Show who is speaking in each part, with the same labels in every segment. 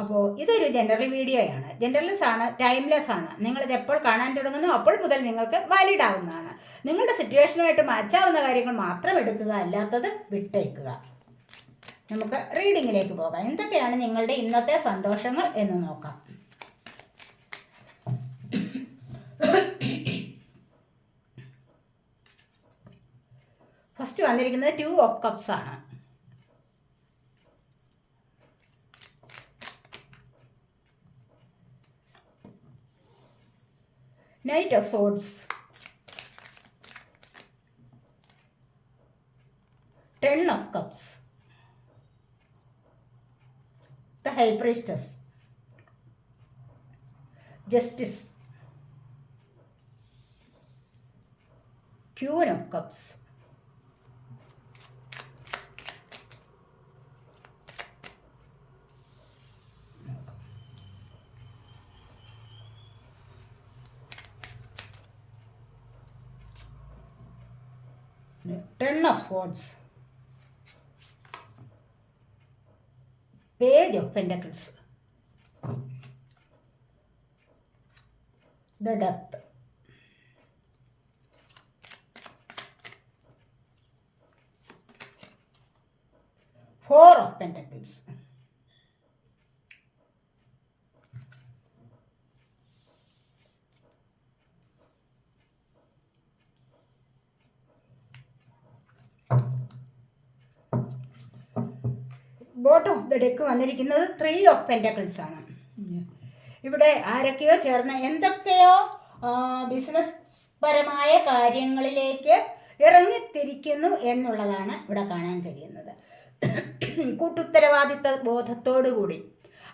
Speaker 1: അപ്പോൾ ഇതൊരു ജനറൽ വീഡിയോയാണ് ജനറൽസ് ആണ് ടൈംലെസ് ആണ്. നിങ്ങളിത് എപ്പോൾ കാണാൻ തുടങ്ങുന്നു അപ്പോൾ മുതൽ നിങ്ങൾക്ക് വാലിഡ് ആവുന്നതാണ്. നിങ്ങളുടെ സിറ്റുവേഷനുമായിട്ട് മാച്ചാവുന്ന കാര്യങ്ങൾ മാത്രം എടുക്കുക അല്ലാത്തത് വിട്ടേക്കുക. നമുക്ക് റീഡിങ്ങിലേക്ക് പോകാം. എന്തൊക്കെയാണ് നിങ്ങളുടെ ഇന്നത്തെ സന്തോഷങ്ങൾ എന്ന് നോക്കാം. ഫസ്റ്റ് വന്നിരിക്കുന്നത് ടു ഓഫ് കപ്സ് ആണ്. Knight of Swords, Ten of Cups, The High Priestess, Justice, Queen of Cups. Ten of Swords. Page of Pentacles. The Death. Four of Pentacles. Bottom of the deck വന്നിരിക്കുന്നത് three of pentacles ആണ്. ഇവിടെ ആരൊക്കെയോ ചേർന്ന് എന്തൊക്കെയോ business പരമായ കാര്യങ്ങളിലേക്ക് ഇറങ്ങിത്തിരിക്കുന്നു എന്നുള്ളതാണ് ഇവിടെ കാണാൻ കഴിയുന്നത്. കൂട്ടുത്തരവാദിത്ത ബോധത്തോടു കൂടി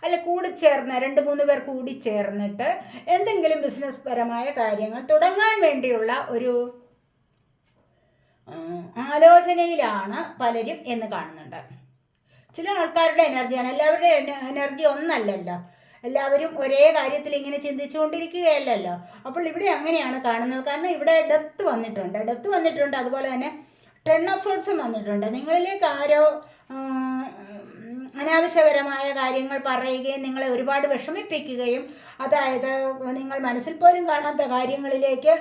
Speaker 1: അല്ല കൂടിച്ചേർന്ന് രണ്ട് മൂന്ന് പേർ കൂടി ചേർന്നിട്ട് എന്തെങ്കിലും ബിസിനസ് പരമായ കാര്യങ്ങൾ തുടങ്ങാൻ വേണ്ടിയുള്ള ഒരു ആലോചനയിലാണ് പലരും എന്ന് കാണുന്നുണ്ട്. ചില ആൾക്കാരുടെ എനർജിയാണ്. എല്ലാവരുടെ എനർജി ഒന്നല്ലല്ലോ. എല്ലാവരും ഒരേ കാര്യത്തിൽ ഇങ്ങനെ ചിന്തിച്ചുകൊണ്ടിരിക്കുകയല്ലല്ലോ. അപ്പോൾ ഇവിടെ അങ്ങനെയാണ് കാണുന്നത്. കാരണം ഇവിടെ ഡെത്ത് വന്നിട്ടുണ്ട്. ഡെത്ത് വന്നിട്ടുണ്ട്. അതുപോലെ തന്നെ ടെൻ ഓഫ് സോട്ട്സും വന്നിട്ടുണ്ട്. നിങ്ങളിലേക്ക് ആരോ അനാവശ്യകരമായ കാര്യങ്ങൾ പറയുകയും നിങ്ങളെ ഒരുപാട് വിഷമിപ്പിക്കുകയും അതായത് നിങ്ങൾ മനസ്സിൽ പോലും കാണാത്ത കാര്യങ്ങളിലേക്ക്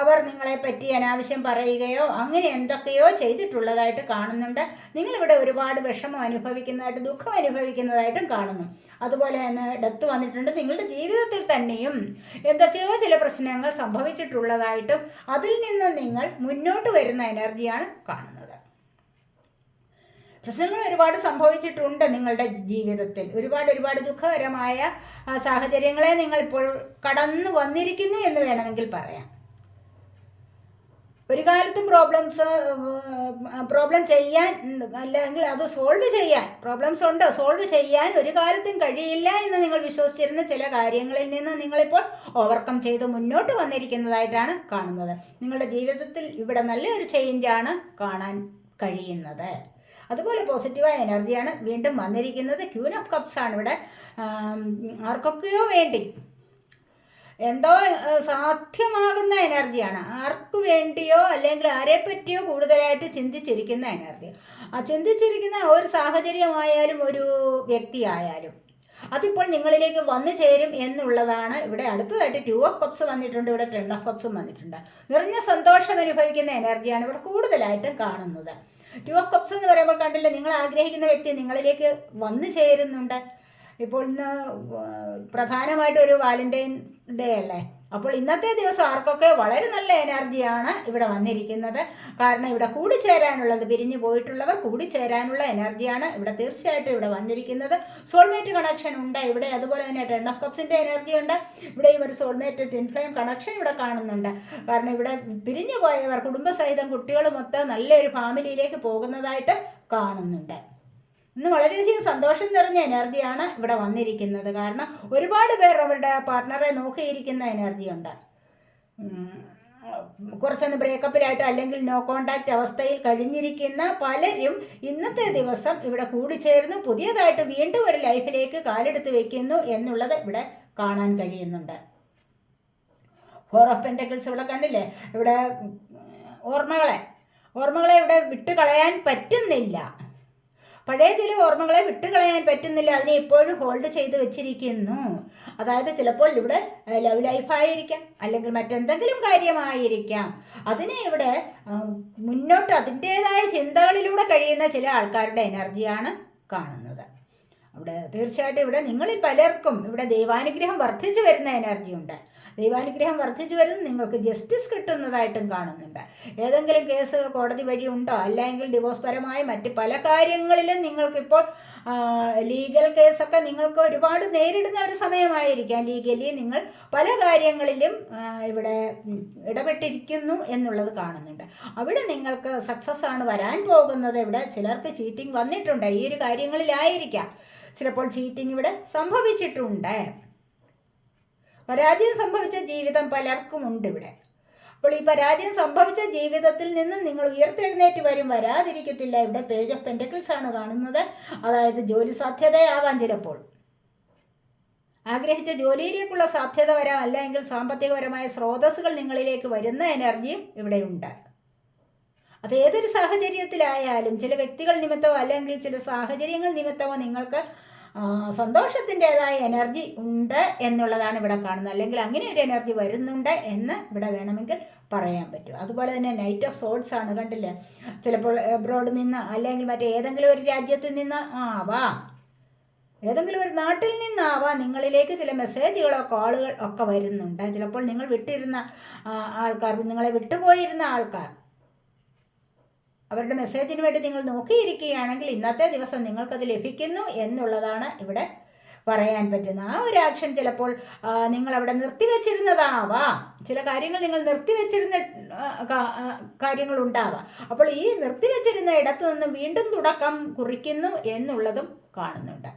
Speaker 1: അവർ നിങ്ങളെ പറ്റി അനാവശ്യം പറയുകയോ അങ്ങനെ എന്തൊക്കെയോ ചെയ്തിട്ടുള്ളതായിട്ട് കാണുന്നുണ്ട്. നിങ്ങളിവിടെ ഒരുപാട് വിഷമം അനുഭവിക്കുന്നതായിട്ട് ദുഃഖം അനുഭവിക്കുന്നതായിട്ടും കാണുന്നു. അതുപോലെ തന്നെ ഡെത്ത് വന്നിട്ടുണ്ട്. നിങ്ങളുടെ ജീവിതത്തിൽ തന്നെയും എന്തൊക്കെയോ ചില പ്രശ്നങ്ങൾ സംഭവിച്ചിട്ടുള്ളതായിട്ടും അതിൽ നിന്ന് നിങ്ങൾ മുന്നോട്ട് വരുന്ന എനർജിയാണ് കാണുന്നത്. പ്രശ്നങ്ങൾ ഒരുപാട് സംഭവിച്ചിട്ടുണ്ട് നിങ്ങളുടെ ജീവിതത്തിൽ. ഒരുപാട് ഒരുപാട് ദുഃഖകരമായ സാഹചര്യങ്ങളെ നിങ്ങൾ ഇപ്പോൾ കടന്നു വന്നിരിക്കുന്നു എന്ന് വേണമെങ്കിൽ പറയാം. ഒരു കാലത്തും പ്രോബ്ലംസ് പ്രോബ്ലം ചെയ്യാൻ അല്ലെങ്കിൽ അത് സോൾവ് ചെയ്യാൻ പ്രോബ്ലംസ് ഉണ്ട്. സോൾവ് ചെയ്യാൻ ഒരു കാലത്തും കഴിയില്ല എന്ന് നിങ്ങൾ വിശ്വസിച്ചിരുന്ന ചില കാര്യങ്ങളിൽ നിന്ന് നിങ്ങളിപ്പോൾ ഓവർകം ചെയ്ത് മുന്നോട്ട് വന്നിരിക്കുന്നതായിട്ടാണ് കാണുന്നത്. നിങ്ങളുടെ ജീവിതത്തിൽ ഇവിടെ നല്ലൊരു ചേഞ്ചാണ് കാണാൻ കഴിയുന്നത്. അതുപോലെ പോസിറ്റീവായ എനർജിയാണ് വീണ്ടും വന്നിരിക്കുന്നത്. ക്യൂൻ ഓഫ് കപ്സ് ആണ് ഇവിടെ. ആർക്കൊക്കെയോ വേണ്ടി എന്തോ സാധ്യമാകുന്ന എനർജിയാണ്. ആർക്കു വേണ്ടിയോ അല്ലെങ്കിൽ ആരെ പറ്റിയോ കൂടുതലായിട്ട് ചിന്തിച്ചിരിക്കുന്ന എനർജി. ആ ചിന്തിച്ചിരിക്കുന്ന ഒരു സാഹചര്യമായാലും ഒരു വ്യക്തിയായാലും അതിപ്പോൾ നിങ്ങളിലേക്ക് വന്നു ചേരും എന്നുള്ളതാണ് ഇവിടെ അടുത്തതായിട്ട് ടു ഓഫ് കപ്സ് വന്നിട്ടുണ്ട് ഇവിടെ ടെൻ ഓഫ് കപ്സും വന്നിട്ടുണ്ട്. നിറഞ്ഞ സന്തോഷം അനുഭവിക്കുന്ന എനർജിയാണ് ഇവിടെ കൂടുതലായിട്ടും കാണുന്നത്. ടു ഓഫ് കപ്സ് എന്ന് പറയുമ്പോൾ കണ്ടില്ല നിങ്ങൾ ആഗ്രഹിക്കുന്ന വ്യക്തി നിങ്ങളിലേക്ക് വന്നു ചേരുന്നുണ്ട്. ഇപ്പോൾ ഇന്ന് പ്രധാനമായിട്ട് ഒരു വാലന്റൈൻ ഡേ അല്ലേ? അപ്പോൾ ഇന്നത്തെ ദിവസം ആർക്കൊക്കെ വളരെ നല്ല എനർജിയാണ് ഇവിടെ വന്നിരിക്കുന്നത്. കാരണം ഇവിടെ കൂടിച്ചേരാനുള്ളത് പിരിഞ്ഞു പോയിട്ടുള്ളവർ കൂടിച്ചേരാനുള്ള എനർജിയാണ് ഇവിടെ തീർച്ചയായിട്ടും ഇവിടെ വന്നിരിക്കുന്നത്. സോൾമേറ്റ് കണക്ഷൻ ഉണ്ട് ഇവിടെ അതുപോലെ തന്നെ ടെൻ ഓഫ് കപ്സിന്റെ എനർജി ഉണ്ട്. ഇവിടെയും ഒരു സോൾമേറ്റ് ടിൻ ഫ്ലെയിം കണക്ഷൻ ഇവിടെ കാണുന്നുണ്ട്. കാരണം ഇവിടെ പിരിഞ്ഞു പോയവർ കുടുംബസഹിതം കുട്ടികളുമൊത്ത് നല്ലൊരു ഫാമിലിയിലേക്ക് പോകുന്നതായിട്ട് കാണുന്നുണ്ട്. ഇന്ന് വളരെയധികം സന്തോഷം നിറഞ്ഞ എനർജിയാണ് ഇവിടെ വന്നിരിക്കുന്നത്. കാരണം ഒരുപാട് പേർ അവരുടെ പാർട്ട്ണറെ നോക്കിയിരിക്കുന്ന എനർജിയുണ്ട്. കുറച്ചൊന്ന് ബ്രേക്കപ്പിലായിട്ട് അല്ലെങ്കിൽ നോ കോണ്ടാക്റ്റ് അവസ്ഥയിൽ കഴിഞ്ഞിരിക്കുന്ന പലരും ഇന്നത്തെ ദിവസം ഇവിടെ കൂടിച്ചേർന്ന് പുതിയതായിട്ട് വീണ്ടും ഒരു ലൈഫിലേക്ക് കാലെടുത്ത് വെക്കുന്നു എന്നുള്ളത് ഇവിടെ കാണാൻ കഴിയുന്നുണ്ട്. ഫോർ ഓഫ് പെന്റക്കിൾസ് ഇവിടെ കണ്ടില്ലേ? ഇവിടെ ഓർമ്മകളെ ഓർമ്മകളെ ഇവിടെ വിട്ടുകളയാൻ പറ്റുന്നില്ല. പഴയ ചില ഓർമ്മകളെ വിട്ടുകളയാൻ പറ്റുന്നില്ല. അതിനെ ഇപ്പോഴും ഹോൾഡ് ചെയ്ത് വെച്ചിരിക്കുന്നു. അതായത് ചിലപ്പോൾ ഇവിടെ ലവ് ലൈഫായിരിക്കാം അല്ലെങ്കിൽ മറ്റെന്തെങ്കിലും കാര്യമായിരിക്കാം. അതിനെ ഇവിടെ മുന്നോട്ട് അതിന്റേതായ ചിന്തകളിലൂടെ കഴിയുന്ന ചില ആൾക്കാരുടെ എനർജിയാണ് കാണുന്നത്. അവിടെ തീർച്ചയായിട്ടും ഇവിടെ നിങ്ങളിൽ പലർക്കും ഇവിടെ ദൈവാനുഗ്രഹം വർദ്ധിച്ചു വരുന്ന എനർജി ഉണ്ട്. ദൈവാനുഗ്രഹം വർദ്ധിച്ചു വരുന്ന. നിങ്ങൾക്ക് ജസ്റ്റിസ് കിട്ടുന്നതായിട്ടും കാണുന്നുണ്ട്. ഏതെങ്കിലും കേസ് കോടതി വഴി ഉണ്ടോ? അല്ലെങ്കിൽ ഡിവോഴ്സ് പരമായ മറ്റ് പല കാര്യങ്ങളിലും നിങ്ങൾക്കിപ്പോൾ ലീഗൽ കേസൊക്കെ നിങ്ങൾക്ക് ഒരുപാട് നേരിടുന്ന ഒരു സമയമായിരിക്കാം. ലീഗലി നിങ്ങൾ പല കാര്യങ്ങളിലും ഇവിടെ ഇടപെട്ടിരിക്കുന്നു എന്നുള്ളത് കാണുന്നുണ്ട്. അവിടെ നിങ്ങൾക്ക് സക്സസ് ആണ് വരാൻ പോകുന്നത്. ഇവിടെ ചിലർക്ക് ചീറ്റിംഗ് വന്നിട്ടുണ്ട്. ഈ ഒരു കാര്യങ്ങളിലായിരിക്കാം. ചിലപ്പോൾ ചീറ്റിംഗ് ഇവിടെ സംഭവിച്ചിട്ടുണ്ട്. പരാജയം സംഭവിച്ച ജീവിതം പലർക്കും ഉണ്ട് ഇവിടെ. അപ്പോൾ ഈ പരാജയം സംഭവിച്ച ജീവിതത്തിൽ നിന്ന് നിങ്ങൾ ഉയർത്തെഴുന്നേറ്റ് വരും വരാതിരിക്കത്തില്ല. ഇവിടെ പേജ് ഓഫ് പെന്റക്കിൾസ് ആണ് കാണുന്നത്. അതായത് ജോലി സാധ്യതയാവാം ചിലപ്പോൾ. ആഗ്രഹിച്ച ജോലിയിലേക്കുള്ള സാധ്യത വരാം അല്ലെങ്കിൽ സാമ്പത്തികപരമായ സ്രോതസ്സുകൾ നിങ്ങളിലേക്ക് വരുന്ന എനർജിയും ഇവിടെയുണ്ട് അത് ഏതൊരു സാഹചര്യത്തിലായാലും ചില വ്യക്തികൾ നിമിത്തമോ അല്ലെങ്കിൽ ചില സാഹചര്യങ്ങൾ നിമിത്തമോ നിങ്ങൾക്ക് സന്തോഷത്തിന്റെതായ എനർജി ഉണ്ട് എന്നുള്ളതാണ് ഇവിടെ കാണുന്നത്. അല്ലെങ്കിൽ അങ്ങനെ ഒരു എനർജി വരുന്നുണ്ട് എന്ന് ഇവിടെ വേണമെങ്കിൽ പറയാൻ പറ്റും. അതുപോലെ തന്നെ നൈറ്റ് ഓഫ് സോഡ്സ് ആണ് കണ്ടില്ലേ? ചിലപ്പോൾ എബ്രോഡ് നിന്ന് അല്ലെങ്കിൽ മറ്റേ ഏതെങ്കിലും ഒരു രാജ്യത്ത് നിന്ന് ആവാം ഏതെങ്കിലും ഒരു നാട്ടിൽ നിന്നാവാം നിങ്ങളിലേക്ക് ചില മെസ്സേജുകളോ കോളുകൾ ഒക്കെ വരുന്നുണ്ട്. ചിലപ്പോൾ നിങ്ങൾ വിട്ടിരുന്ന ആൾക്കാർ നിങ്ങളെ വിട്ടുപോയിരുന്ന ആൾക്കാർ. അവരുടെ മെസ്സേജിന് വേണ്ടി നിങ്ങൾ നോക്കിയിരിക്കുകയാണെങ്കിൽ ഇന്നത്തെ ദിവസം നിങ്ങൾക്കത് ലഭിക്കുന്നു എന്നുള്ളതാണ് ഇവിടെ പറയാൻ പറ്റുന്ന ആ ഒരു ആക്ഷൻ ചിലപ്പോൾ നിങ്ങൾ അവിടെ നിർത്തിവെച്ചിരുന്നതാവാം. ചില കാര്യങ്ങൾ നിങ്ങൾ നിർത്തിവെച്ചിരുന്ന കാര്യങ്ങൾ ഉണ്ടാവാം അപ്പോൾ ഈ നിർത്തിവെച്ചിരുന്ന ഇടത്തു നിന്നും വീണ്ടും തുടക്കം കുറിക്കുന്നു എന്നുള്ളതും കാണുന്നുണ്ട്.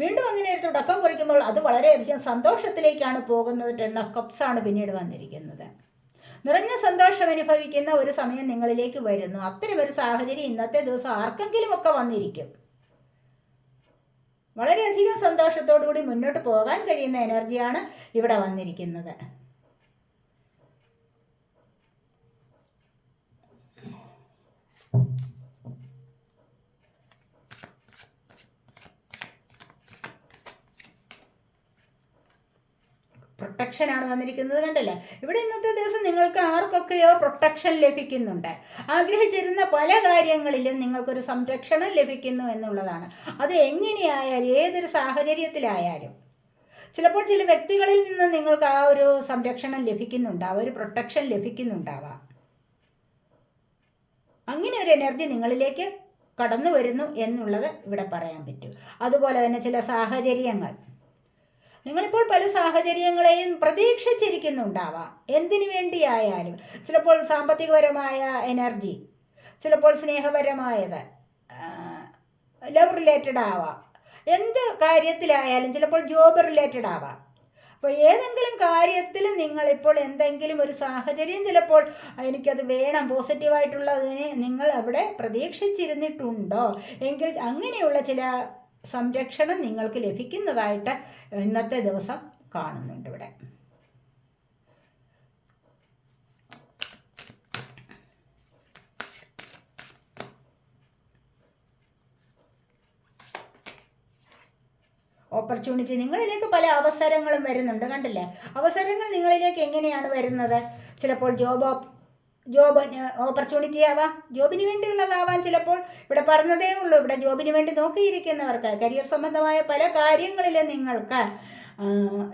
Speaker 1: വീണ്ടും അങ്ങനെ ഒരു തുടക്കം കുറിക്കുമ്പോൾ അത് വളരെയധികം സന്തോഷത്തിലേക്കാണ് പോകുന്നത്. ടെൻ ഓഫ് കപ്സ് ആണ് പിന്നീട് വന്നിരിക്കുന്നത്. നിറഞ്ഞ സന്തോഷം അനുഭവിക്കുന്ന ഒരു സമയം നിങ്ങളിലേക്ക് വരുന്നു. അത്തരം ഒരു സാഹചര്യം ഇന്നത്തെ ദിവസം ആർക്കെങ്കിലും ഒക്കെ വന്നിരിക്കും. വളരെയധികം സന്തോഷത്തോടു കൂടി മുന്നോട്ട് പോകാൻ കഴിയുന്ന എനർജിയാണ് ഇവിടെ വന്നിരിക്കുന്നത്. പ്രൊട്ടക്ഷനാണ് വന്നിരിക്കുന്നത് കണ്ടല്ലേ? ഇവിടെ ഇന്നത്തെ ദിവസം നിങ്ങൾക്ക് ആർക്കൊക്കെയോ പ്രൊട്ടക്ഷൻ ലഭിക്കുന്നുണ്ട്. ആഗ്രഹിച്ചിരുന്ന പല കാര്യങ്ങളിലും നിങ്ങൾക്കൊരു സംരക്ഷണം ലഭിക്കുന്നു എന്നുള്ളതാണ്. അത് എങ്ങനെയായാലും ഏതൊരു സാഹചര്യത്തിലായാലും. ചിലപ്പോൾ ചില വ്യക്തികളിൽ നിന്ന് നിങ്ങൾക്ക് ആ ഒരു സംരക്ഷണം ലഭിക്കുന്നുണ്ടാവാം ഒരു പ്രൊട്ടക്ഷൻ ലഭിക്കുന്നുണ്ടാവാം. അങ്ങനെ ഒരു എനർജി നിങ്ങളിലേക്ക് കടന്നു വരുന്നു എന്നുള്ളത് ഇവിടെ പറയാൻ പറ്റും. അതുപോലെ തന്നെ ചില സാഹചര്യങ്ങൾ. നിങ്ങളിപ്പോൾ പല സാഹചര്യങ്ങളെയും പ്രതീക്ഷിച്ചിരിക്കുന്നുണ്ടാവാം. എന്തിനു വേണ്ടിയായാലും. ചിലപ്പോൾ സാമ്പത്തികപരമായ എനർജി ചിലപ്പോൾ സ്നേഹപരമായത് ലവ് റിലേറ്റഡ് ആവാം. എന്ത് കാര്യത്തിലായാലും ചിലപ്പോൾ ജോബ് റിലേറ്റഡ് ആവാം. അപ്പോൾ ഏതെങ്കിലും കാര്യത്തിൽ നിങ്ങളിപ്പോൾ എന്തെങ്കിലും ഒരു സാഹചര്യം ചിലപ്പോൾ എനിക്കത് വേണം പോസിറ്റീവായിട്ടുള്ളതിനെ നിങ്ങൾ അവിടെ പ്രതീക്ഷിച്ചിരുന്നിട്ടുണ്ടോ? എങ്കിൽ അങ്ങനെയുള്ള ചില സംരക്ഷണം നിങ്ങൾക്ക് ലഭിക്കുന്നതായിട്ട് ഇന്നത്തെ ദിവസം കാണുന്നുണ്ട് ഇവിടെ. ഓപ്പർച്യൂണിറ്റി നിങ്ങളിലേക്ക് പല അവസരങ്ങളും വരുന്നുണ്ട് കണ്ടില്ലേ? അവസരങ്ങൾ നിങ്ങളിലേക്ക് എങ്ങനെയാണ് വരുന്നത്? ചിലപ്പോൾ ജോബ് ജോബ് ഓപ്പർച്യൂണിറ്റി ആവാം. ജോബിന് വേണ്ടിയുള്ളതാവാം ചിലപ്പോൾ. ഇവിടെ പറഞ്ഞതേ ഉള്ളൂ. ഇവിടെ ജോബിന് വേണ്ടി നോക്കിയിരിക്കുന്നവർക്ക് കരിയർ സംബന്ധമായ പല കാര്യങ്ങളിലും നിങ്ങൾക്ക്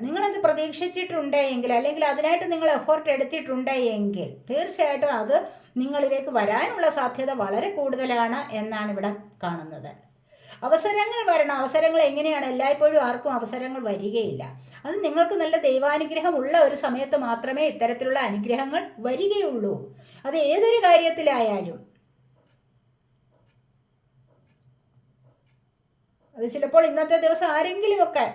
Speaker 1: നിങ്ങളത് പ്രതീക്ഷിച്ചിട്ടുണ്ട് എങ്കിൽ അല്ലെങ്കിൽ അതിനായിട്ട് നിങ്ങൾ എഫേർട്ട് എടുത്തിട്ടുണ്ട് എങ്കിൽ തീർച്ചയായിട്ടും അത് നിങ്ങളിലേക്ക് വരാനുള്ള സാധ്യത വളരെ കൂടുതലാണ് എന്നാണ് ഇവിടെ കാണുന്നത്. അവസരങ്ങൾ വരണം. അവസരങ്ങൾ എങ്ങനെയാണ്? എല്ലായ്പ്പോഴും ആർക്കും അവസരങ്ങൾ വരികയില്ല. അത് നിങ്ങൾക്ക് നല്ല ദൈവാനുഗ്രഹം ഉള്ള ഒരു സമയത്ത് മാത്രമേ ഇത്തരത്തിലുള്ള അനുഗ്രഹങ്ങൾ വരികയുള്ളൂ. അത് ഏതൊരു കാര്യത്തിലായാലും. അത് ചിലപ്പോൾ ഇന്നത്തെ ദിവസം ആരെങ്കിലുമൊക്കെ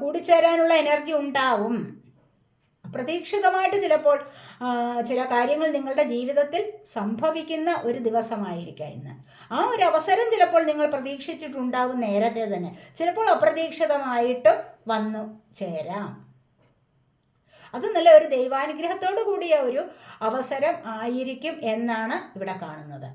Speaker 1: കൂടിച്ചേരാനുള്ള എനർജി ഉണ്ടാവും. അപ്രതീക്ഷിതമായിട്ട് ചിലപ്പോൾ ചില കാര്യങ്ങൾ നിങ്ങളുടെ ജീവിതത്തിൽ സംഭവിക്കുന്ന ഒരു ദിവസമായിരിക്കാം ഇന്ന്. ആ ഒരു അവസരം ചിലപ്പോൾ നിങ്ങൾ പ്രതീക്ഷിച്ചിട്ടുണ്ടാകും നേരത്തെ തന്നെ. ചിലപ്പോൾ അപ്രതീക്ഷിതമായിട്ട് വന്നു ചേരാം. അത് നല്ല ഒരു ദൈവാനുഗ്രഹത്തോടു കൂടിയ ഒരു അവസരം ആയിരിക്കും എന്നാണ് ഇവിടെ കാണുന്നത്.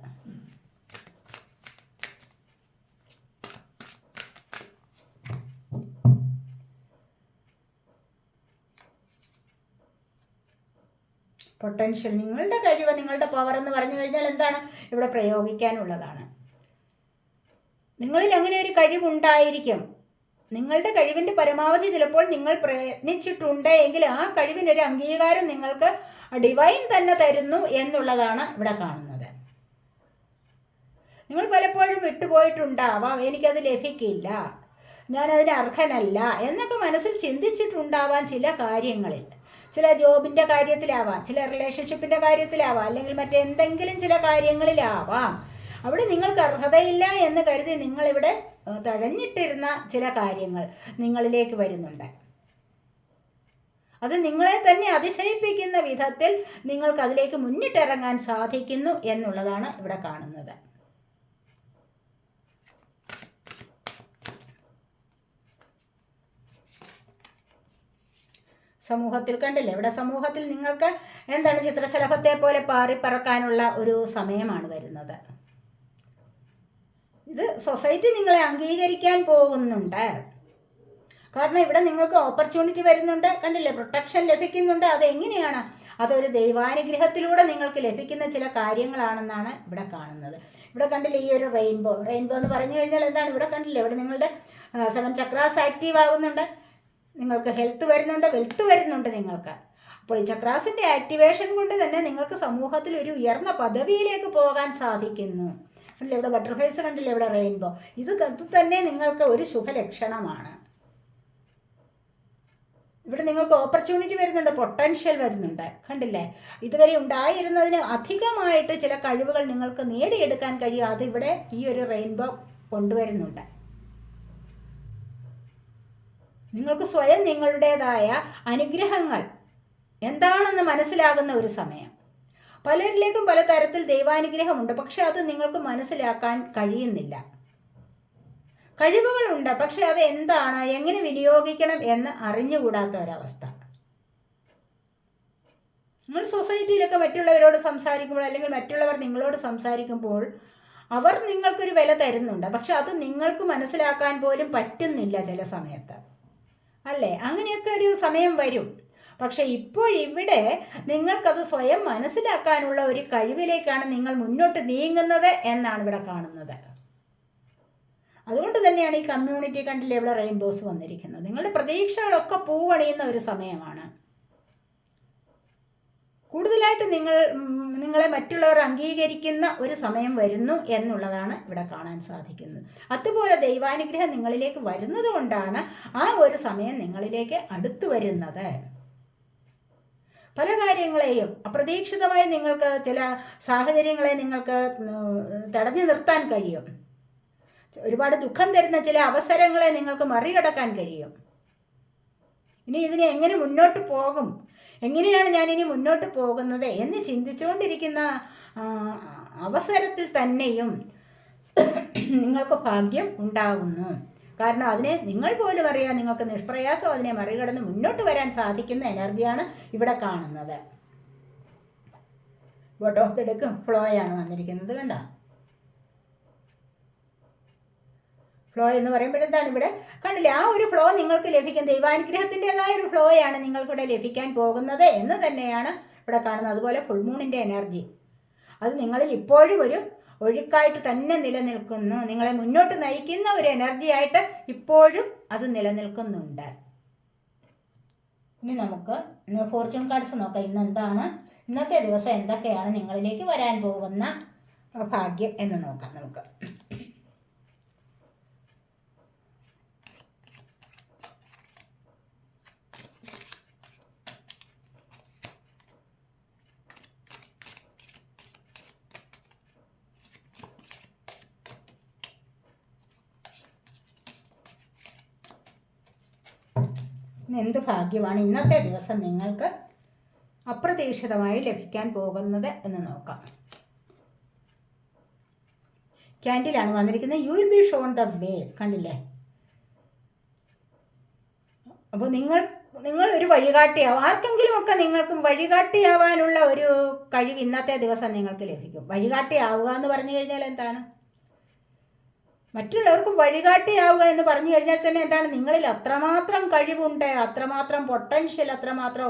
Speaker 1: പൊട്ടൻഷ്യൽ നിങ്ങളുടെ കഴിവ് നിങ്ങളുടെ പവർ എന്ന് പറഞ്ഞു കഴിഞ്ഞാൽ എന്താണ്? ഇവിടെ പ്രയോഗിക്കാനുള്ളതാണ്. നിങ്ങളിൽ അങ്ങനെ ഒരു കഴിവുണ്ടായിരിക്കും. നിങ്ങളുടെ കഴിവിന്റെ പരമാവധി ചിലപ്പോൾ നിങ്ങൾ പ്രയത്നിച്ചിട്ടുണ്ട് എങ്കിൽ ആ കഴിവിനൊരു അംഗീകാരം നിങ്ങൾക്ക് ഡിവൈൻ തന്നെ തരുന്നു എന്നുള്ളതാണ് ഇവിടെ കാണുന്നത്. നിങ്ങൾ പലപ്പോഴും വിട്ടുപോയിട്ടുണ്ടാവാം. എനിക്കത് ലഭിക്കില്ല. ഞാനതിന് അർഹനല്ല എന്നൊക്കെ മനസ്സിൽ ചിന്തിച്ചിട്ടുണ്ടാവാൻ ചില കാര്യങ്ങളിൽ. ചില ജോബിന്റെ കാര്യത്തിലാവാം ചില റിലേഷൻഷിപ്പിന്റെ കാര്യത്തിലാവാം അല്ലെങ്കിൽ മറ്റെന്തെങ്കിലും ചില കാര്യങ്ങളിലാവാം. അവിടെ നിങ്ങൾക്ക് അർഹതയില്ല എന്ന് കരുതി നിങ്ങളിവിടെ തഴഞ്ഞിട്ടിരുന്ന ചില കാര്യങ്ങൾ നിങ്ങളിലേക്ക് വരുന്നുണ്ട്. അത് നിങ്ങളെ തന്നെ അതിശയിപ്പിക്കുന്ന വിധത്തിൽ നിങ്ങൾക്ക് അതിലേക്ക് മുന്നിട്ടിറങ്ങാൻ സാധിക്കുന്നു എന്നുള്ളതാണ് ഇവിടെ കാണുന്നത്. സമൂഹത്തിൽ കണ്ടില്ലേ? ഇവിടെ സമൂഹത്തിൽ നിങ്ങൾക്ക് എന്താണ് ചിത്രശലഭത്തെ പോലെ പാറിപ്പറക്കാനുള്ള ഒരു സമയമാണ് വരുന്നത്. ഇത് സൊസൈറ്റി നിങ്ങളെ അംഗീകരിക്കാൻ പോകുന്നുണ്ട്. കാരണം ഇവിടെ നിങ്ങൾക്ക് ഓപ്പർച്യൂണിറ്റി വരുന്നുണ്ട് കണ്ടില്ലേ? പ്രൊട്ടക്ഷൻ ലഭിക്കുന്നുണ്ട്. അതെങ്ങനെയാണ്? അതൊരു ദൈവാനുഗ്രഹത്തിലൂടെ നിങ്ങൾക്ക് ലഭിക്കുന്ന ചില കാര്യങ്ങളാണെന്നാണ് ഇവിടെ കാണുന്നത്. ഇവിടെ കണ്ടില്ലേ ഈ ഒരു റെയിൻബോ? റെയിൻബോ എന്ന് പറഞ്ഞു കഴിഞ്ഞാൽ എന്താണ്? ഇവിടെ കണ്ടില്ലേ? ഇവിടെ നിങ്ങളുടെ സെവൻ ചക്രാസ് ആക്റ്റീവ് ആകുന്നുണ്ട്. നിങ്ങൾക്ക് ഹെൽത്ത് വരുന്നുണ്ട് വെൽത്ത് വരുന്നുണ്ട് നിങ്ങൾക്ക്. അപ്പോൾ ഈ ചക്രാസിന്റെ ആക്ടിവേഷൻ കൊണ്ട് തന്നെ നിങ്ങൾക്ക് സമൂഹത്തിൽ ഒരു ഉയർന്ന പദവിയിലേക്ക് പോകാൻ സാധിക്കുന്നു. കണ്ടില്ലേ ഇവിടെ ബട്ടർഫ്ലൈസ് കണ്ടില്ലേ ഇവിടെ റെയിൻബോ ഇത് ഇത് തന്നെ നിങ്ങൾക്ക് ഒരു ശുഭലക്ഷണമാണ് ഇവിടെ നിങ്ങൾക്ക് ഓപ്പർച്യൂണിറ്റി വരുന്നുണ്ട് പൊട്ടൻഷ്യൽ വരുന്നുണ്ട്. കണ്ടില്ലേ? ഇതുവരെ ഉണ്ടായിരുന്നതിന് അധികമായിട്ട് ചില കഴിവുകൾ നിങ്ങൾക്ക് നേടിയെടുക്കാൻ കഴിയും. അതിവിടെ ഈ ഒരു റെയിൻബോ കൊണ്ടുവരുന്നുണ്ട്. നിങ്ങൾക്ക് സ്വയം നിങ്ങളുടേതായ അനുഗ്രഹങ്ങൾ എന്താണെന്ന് മനസ്സിലാകുന്ന ഒരു സമയം. പലരിലേക്കും പല പലതരത്തിൽ ദൈവാനുഗ്രഹമുണ്ട് പക്ഷെ അത് നിങ്ങൾക്ക് മനസ്സിലാക്കാൻ കഴിയുന്നില്ല. കഴിവുകളുണ്ട് പക്ഷെ അത് എന്താണ് എങ്ങനെ വിനിയോഗിക്കണം എന്ന് അറിഞ്ഞുകൂടാത്ത ഒരവസ്ഥ നിങ്ങൾ സൊസൈറ്റിയിലൊക്കെ മറ്റുള്ളവരോട് സംസാരിക്കുമ്പോൾ അല്ലെങ്കിൽ മറ്റുള്ളവർ നിങ്ങളോട് സംസാരിക്കുമ്പോൾ അവർ നിങ്ങൾക്കൊരു വില തരുന്നുണ്ട് പക്ഷെ അത് നിങ്ങൾക്ക് മനസ്സിലാക്കാൻ പോലും പറ്റുന്നില്ല ചില സമയത്ത്. അല്ലേ? അങ്ങനെയൊക്കെ ഒരു സമയം വരും. പക്ഷെ ഇപ്പോഴിവിടെ നിങ്ങൾക്കത് സ്വയം മനസ്സിലാക്കാനുള്ള ഒരു കഴിവിലേക്കാണ് നിങ്ങൾ മുന്നോട്ട് നീങ്ങുന്നത് എന്നാണ് ഇവിടെ കാണുന്നത്. അതുകൊണ്ട് തന്നെയാണ് ഈ കമ്മ്യൂണിറ്റി കണ്ടിൽ ഇവിടെ റെയിൻബോസ് വന്നിരിക്കുന്നത്. നിങ്ങളുടെ പ്രതീക്ഷകളൊക്കെ പൂവണിയുന്ന ഒരു സമയമാണ്. കൂടുതലായിട്ട് നിങ്ങൾ നിങ്ങളെ മറ്റുള്ളവർ അംഗീകരിക്കുന്ന ഒരു സമയം വരുന്നു എന്നുള്ളതാണ് ഇവിടെ കാണാൻ സാധിക്കുന്നത്. അതുപോലെ ദൈവാനുഗ്രഹം നിങ്ങളിലേക്ക് വരുന്നത് കൊണ്ടാണ് ആ ഒരു സമയം നിങ്ങളിലേക്ക് അടുത്തു വരുന്നത്. പല കാര്യങ്ങളെയും അപ്രതീക്ഷിതമായി നിങ്ങൾക്ക് ചില സാഹചര്യങ്ങളെ നിങ്ങൾക്ക് തടഞ്ഞു നിർത്താൻ കഴിയും. ഒരുപാട് ദുഃഖം തരുന്ന ചില അവസരങ്ങളെ നിങ്ങൾക്ക് മറികടക്കാൻ കഴിയും. ഇനി ഇതിനെ എങ്ങനെ മുന്നോട്ട് പോകും? എങ്ങനെയാണ് ഞാൻ ഇനി മുന്നോട്ട് പോകുന്നത് എന്ന് ചിന്തിച്ചുകൊണ്ടിരിക്കുന്ന അവസരത്തിൽ തന്നെയും നിങ്ങൾക്ക് ഭാഗ്യം ഉണ്ടാകുന്നു കാരണം അതിനെ നിങ്ങൾ പോലും അറിയാൻ നിങ്ങൾക്ക് നിഷ്പ്രയാസം അതിനെ മറികടന്ന് മുന്നോട്ട് വരാൻ സാധിക്കുന്ന എനർജിയാണ് ഇവിടെ കാണുന്നത്. ബോട്ട് എടുക്കും ഫ്ലോയാണ് വന്നിരിക്കുന്നത് കണ്ടോ? ഫ്ലോ എന്ന് പറയുമ്പോൾ എന്താണ് ഇവിടെ? കണ്ടില്ലേ ആ ഒരു ഫ്ലോ നിങ്ങൾക്ക് ലഭിക്കും. ദൈവാനുഗ്രഹത്തിന്റെതായ ഒരു ഫ്ലോയാണ് നിങ്ങൾക്കിവിടെ ലഭിക്കാൻ പോകുന്നത് എന്ന് തന്നെയാണ് ഇവിടെ കാണുന്നത്. അതുപോലെ ഫുൾമൂണിന്റെ എനർജി അത് നിങ്ങളിൽ ഇപ്പോഴും ഒരു ഒഴുക്കായിട്ട് തന്നെ നിലനിൽക്കുന്നു. നിങ്ങളെ മുന്നോട്ട് നയിക്കുന്ന ഒരു എനർജി ആയിട്ട് ഇപ്പോഴും അത് നിലനിൽക്കുന്നുണ്ട്. ഇനി നമുക്ക് ഫോർച്യൂൺ കാർഡ്സ് നോക്കാം. ഇന്ന് എന്താണ്? ഇന്നത്തെ ദിവസം എന്തൊക്കെയാണ് നിങ്ങളിലേക്ക് വരാൻ പോകുന്ന ഭാഗ്യം എന്ന് നോക്കാം നമുക്ക് ഇന്ന് എന്ത് ഭാഗ്യമാണ് ഇന്നത്തെ ദിവസം നിങ്ങൾക്ക് അപ്രതീക്ഷിതമായി ലഭിക്കാൻ പോകുന്നത് എന്ന് നോക്കാം. ക്യാൻഡിലാണ് വന്നിരിക്കുന്നത്. You will be shown the way കണ്ടില്ലേ? അപ്പോൾ നിങ്ങൾ നിങ്ങൾ ഒരു വഴികാട്ടിയാവും ആർക്കെങ്കിലുമൊക്കെ നിങ്ങൾക്കും വഴികാട്ടിയാവാനുള്ള ഒരു കഴിവ് ഇന്നത്തെ ദിവസം നിങ്ങൾക്ക് ലഭിക്കും. വഴികാട്ടിയാവുക എന്ന് പറഞ്ഞു കഴിഞ്ഞാൽ എന്താണ്? മറ്റുള്ളവർക്ക് വഴികാട്ടിയാവുക എന്ന് പറഞ്ഞു കഴിഞ്ഞാൽ തന്നെ എന്താണ്? നിങ്ങളിൽ അത്രമാത്രം കഴിവുണ്ട് അത്രമാത്രം പൊട്ടൻഷ്യൽ അത്രമാത്രം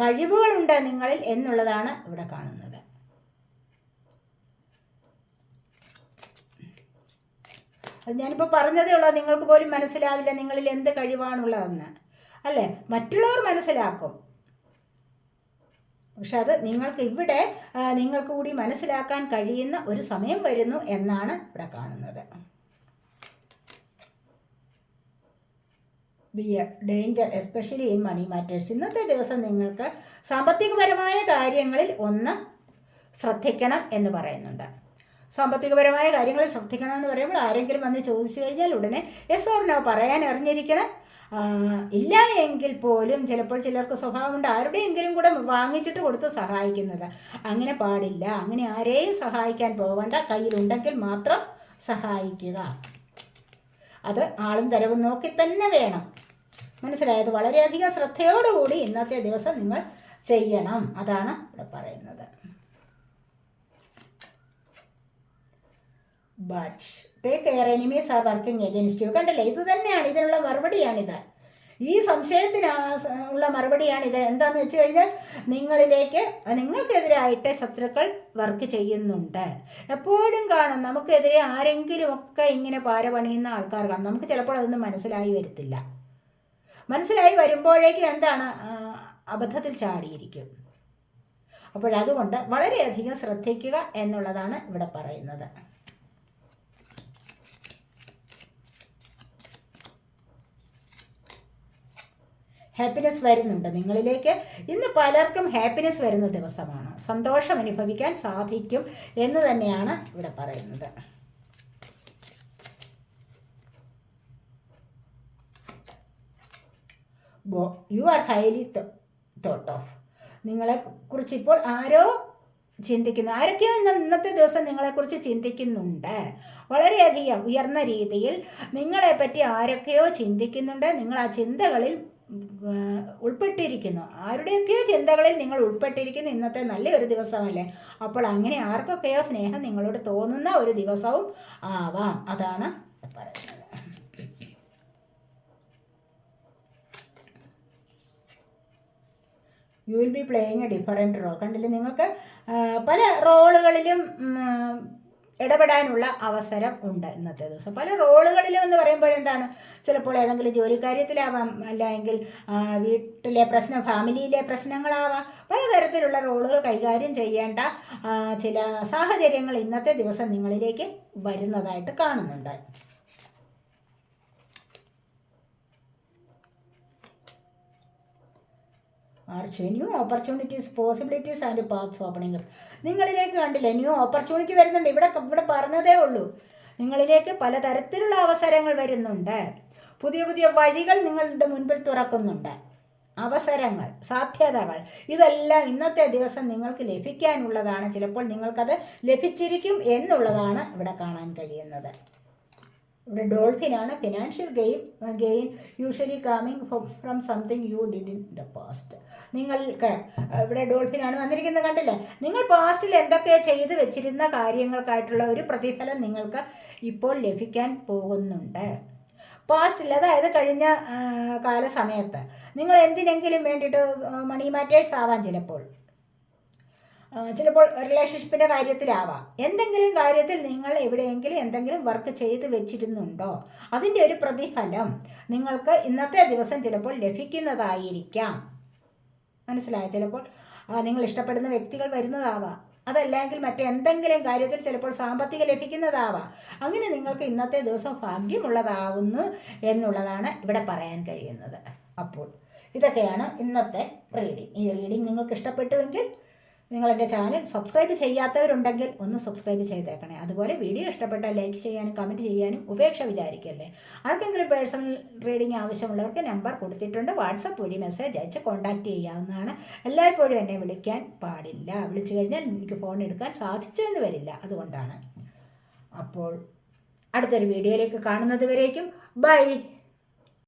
Speaker 1: കഴിവുകളുണ്ട് നിങ്ങളിൽ എന്നുള്ളതാണ് ഇവിടെ കാണുന്നത്. അത് ഞാനിപ്പോൾ പറഞ്ഞതേ ഉള്ളൂ നിങ്ങൾക്ക് പോലും മനസ്സിലാവില്ല നിങ്ങളിൽ എന്ത് കഴിവാണുള്ളതെന്ന്. അല്ലേ? മറ്റുള്ളവർ മനസ്സിലാക്കും. പക്ഷെ അത് നിങ്ങൾക്ക് ഇവിടെ നിങ്ങൾക്ക് കൂടി മനസ്സിലാക്കാൻ കഴിയുന്ന ഒരു സമയം വരുന്നു എന്നാണ് ഇവിടെ കാണുന്നത്. Be a danger especially in money matters ഇന്നത്തെ ദിവസം നിങ്ങൾക്ക് സാമ്പത്തികപരമായ കാര്യങ്ങളിൽ ഒന്ന് ശ്രദ്ധിക്കണം എന്ന് പറയുന്നുണ്ട്. സാമ്പത്തികപരമായ കാര്യങ്ങളിൽ ശ്രദ്ധിക്കണം എന്ന് പറയുമ്പോൾ ആരെങ്കിലും വന്ന് ചോദിച്ചു കഴിഞ്ഞാൽ ഉടനെ യെസ് ഓർ നോ പറയാൻ അറിഞ്ഞിരിക്കണം. ഇല്ല എങ്കിൽ പോലും ചിലപ്പോൾ ചിലർക്ക് സ്വഭാവമുണ്ട്. ആരുടെയെങ്കിലും കൂടെ വാങ്ങിച്ചിട്ട് കൊടുത്ത് സഹായിക്കുന്നത്. അങ്ങനെ പാടില്ല. അങ്ങനെ ആരെയും സഹായിക്കാൻ പോകണ്ട കയ്യിലുണ്ടെങ്കിൽ മാത്രം സഹായിക്കുക. അത് ആളും തരവും നോക്കി തന്നെ വേണം. മനസ്സിലായത്? വളരെയധികം ശ്രദ്ധയോടുകൂടി ഇന്നത്തെ ദിവസം നിങ്ങൾ ചെയ്യണം. അതാണ് ഇവിടെ പറയുന്നത്. But take care enemies are working against you കണ്ടല്ലേ? ഇത് തന്നെയാണ്. ഇതിനുള്ള മറുപടിയാണിത്. ഈ സംശയത്തിന് ഉള്ള മറുപടിയാണിത് എന്താന്ന് വെച്ച് കഴിഞ്ഞാൽ നിങ്ങളിലേക്ക് നിങ്ങൾക്കെതിരായിട്ട് ശത്രുക്കൾ വർക്ക് ചെയ്യുന്നുണ്ട്. എപ്പോഴും കാണും നമുക്കെതിരെ ആരെങ്കിലും ഒക്കെ ഇങ്ങനെ പാര പണിയുന്ന ആൾക്കാർ കാണും. നമുക്ക് ചിലപ്പോൾ അതൊന്നും മനസ്സിലായി വരത്തില്ല. മനസ്സിലായി വരുമ്പോഴേക്കും എന്താണ്? അബദ്ധത്തിൽ ചാടിയിരിക്കും. അപ്പോഴതുകൊണ്ട് വളരെയധികം ശ്രദ്ധിക്കുക എന്നുള്ളതാണ് ഇവിടെ പറയുന്നത്. ഹാപ്പിനെസ് വരുന്നുണ്ട്. നിങ്ങളിലേക്ക് ഇന്ന് പലർക്കും ഹാപ്പിനെസ് വരുന്ന ദിവസമാണ്. സന്തോഷം അനുഭവിക്കാൻ സാധിക്കും എന്ന് തന്നെയാണ് ഇവിടെ പറയുന്നത്. You are highly thought of നിങ്ങളെ കുറിച്ച് ഇപ്പോൾ ആരോ ചിന്തിക്കുന്നു. ആരൊക്കെയോ ഇന്ന് ഇന്നത്തെ ദിവസം നിങ്ങളെക്കുറിച്ച് ചിന്തിക്കുന്നുണ്ട്. വളരെയധികം ഉയർന്ന രീതിയിൽ നിങ്ങളെപ്പറ്റി ആരൊക്കെയോ ചിന്തിക്കുന്നുണ്ട്. നിങ്ങൾ ആ ചിന്തകളിൽ ഉൾപ്പെട്ടിരിക്കുന്നു. ആരുടെയൊക്കെയോ ചിന്തകളിൽ നിങ്ങൾ ഉൾപ്പെട്ടിരിക്കുന്നു. ഇന്നത്തെ നല്ലൊരു ദിവസമല്ലേ? അപ്പോൾ അങ്ങനെ ആർക്കൊക്കെയോ സ്നേഹം നിങ്ങളോട് തോന്നുന്ന ഒരു ദിവസവും ആവാം. അതാണ് പറയുന്നത്. You will be playing a different role കണ്ടില്ലേ? നിങ്ങൾക്ക് പല റോളുകളിലും ഇടപെടാനുള്ള അവസരം ഉണ്ട് ഇന്നത്തെ ദിവസം. പല റോളുകളിലും എന്ന് പറയുമ്പോൾ എന്താണ്? ചിലപ്പോൾ ഏതെങ്കിലും ജോലിക്കാര്യത്തിലാവാം അല്ലെങ്കിൽ വീട്ടിലെ പ്രശ്നം ഫാമിലിയിലെ പ്രശ്നങ്ങളാവാം. പലതരത്തിലുള്ള റോളുകൾ കൈകാര്യം ചെയ്യേണ്ട ചില സാഹചര്യങ്ങൾ ഇന്നത്തെ ദിവസം നിങ്ങളിലേക്ക് വരുന്നതായിട്ട് കാണുന്നുണ്ട്. Arch new opportunities possibilities and paths opening നിങ്ങളിലേക്ക് കണ്ടില്ലേ ന്യൂ ഓപ്പർച്യൂണിറ്റി വരുന്നുണ്ട്. ഇവിടെ ഇവിടെ പറഞ്ഞതേ ഉള്ളൂ. നിങ്ങളിലേക്ക് പലതരത്തിലുള്ള അവസരങ്ങൾ വരുന്നുണ്ട്. പുതിയ പുതിയ വഴികൾ നിങ്ങളുടെ മുൻപിൽ തുറക്കുന്നുണ്ട്. അവസരങ്ങൾ സാധ്യതകൾ ഇതെല്ലാം ഇന്നത്തെ ദിവസം നിങ്ങൾക്ക് ലഭിക്കാനുള്ളതാണ്. ചിലപ്പോൾ നിങ്ങൾക്കത് ലഭിച്ചിരിക്കും എന്നുള്ളതാണ് ഇവിടെ കാണാൻ കഴിയുന്നത്. ഇവിടെ ഡോൾഫിനാണ് financial gain gain usually coming from something you did in the past നിങ്ങൾക്ക് ഇവിടെ ഡോൾഫിനാണ് വന്നിരിക്കുന്നത് കണ്ടില്ലേ? നിങ്ങൾ പാസ്റ്റിൽ എന്തൊക്കെ ചെയ്ത് വെച്ചിരുന്ന കാര്യങ്ങൾക്കായിട്ടുള്ള ഒരു പ്രതിഫലം നിങ്ങൾക്ക് ഇപ്പോൾ ലഭിക്കാൻ പോകുന്നുണ്ട്. പാസ്റ്റിൽ അതായത് കഴിഞ്ഞ കാല സമയത്ത് നിങ്ങൾ എന്തിനെങ്കിലും വേണ്ടിയിട്ട് മണി മാറ്റേഴ്സ് ആവാൻ ചിലപ്പോൾ. ചിലപ്പോൾ റിലേഷൻഷിപ്പിന്റെ കാര്യത്തിലാവാം. എന്തെങ്കിലും കാര്യത്തിൽ നിങ്ങൾ എവിടെയെങ്കിലും എന്തെങ്കിലും വർക്ക് ചെയ്ത് വെച്ചിരുന്നുണ്ടോ? അതിന്റെ ഒരു പ്രതിഫലം നിങ്ങൾക്ക് ഇന്നത്തെ ദിവസം ചിലപ്പോൾ ലഭിക്കുന്നതായിരിക്കാം. മനസ്സിലായോ? ചിലപ്പോൾ നിങ്ങൾ ഇഷ്ടപ്പെടുന്ന വ്യക്തികൾ വരുന്നതാവാം. അതല്ലെങ്കിൽ മറ്റെന്തെങ്കിലും കാര്യത്തിൽ ചിലപ്പോൾ സാമ്പത്തികം ലഭിക്കുന്നതാവാം. അങ്ങനെ നിങ്ങൾക്ക് ഇന്നത്തെ ദിവസം ഭാഗ്യമുള്ളതാവുന്നു എന്നുള്ളതാണ് ഇവിടെ പറയാൻ കഴിയുന്നത്. അപ്പോൾ ഇതൊക്കെയാണ് ഇന്നത്തെ റീഡിങ് ഈ റീഡിങ് നിങ്ങൾക്ക് ഇഷ്ടപ്പെട്ടുവെങ്കിൽ നിങ്ങൾ എന്റെ ചാനൽ സബ്സ്ക്രൈബ് ചെയ്യാത്തവരുണ്ടെങ്കിൽ ഒന്ന് സബ്സ്ക്രൈബ് ചെയ്തേക്കണേ. അതുപോലെ വീഡിയോ ഇഷ്ടപ്പെട്ടാൽ ലൈക്ക് ചെയ്യാനും കമന്റ് ചെയ്യാനും ഉപേക്ഷ വിചാരിക്കല്ലേ. ആർക്കെങ്കിലും പേഴ്സണൽ റീഡിംഗ് ആവശ്യമുള്ളവർക്ക് നമ്പർ കൊടുത്തിട്ടുണ്ട്. വാട്സപ്പ് വഴി മെസ്സേജ് അയച്ച് കോൺടാക്റ്റ് ചെയ്യാവുന്നതാണ്. എല്ലായ്പ്പോഴും എന്നെ വിളിക്കാൻ പാടില്ല. വിളിച്ചു കഴിഞ്ഞാൽ എനിക്ക് ഫോൺ എടുക്കാൻ സാധിച്ചെന്ന് വരില്ല. അതുകൊണ്ടാണ്. അപ്പോൾ അടുത്തൊരു വീഡിയോയിലേക്ക് കാണുന്നത് വരേക്കും. ബൈ.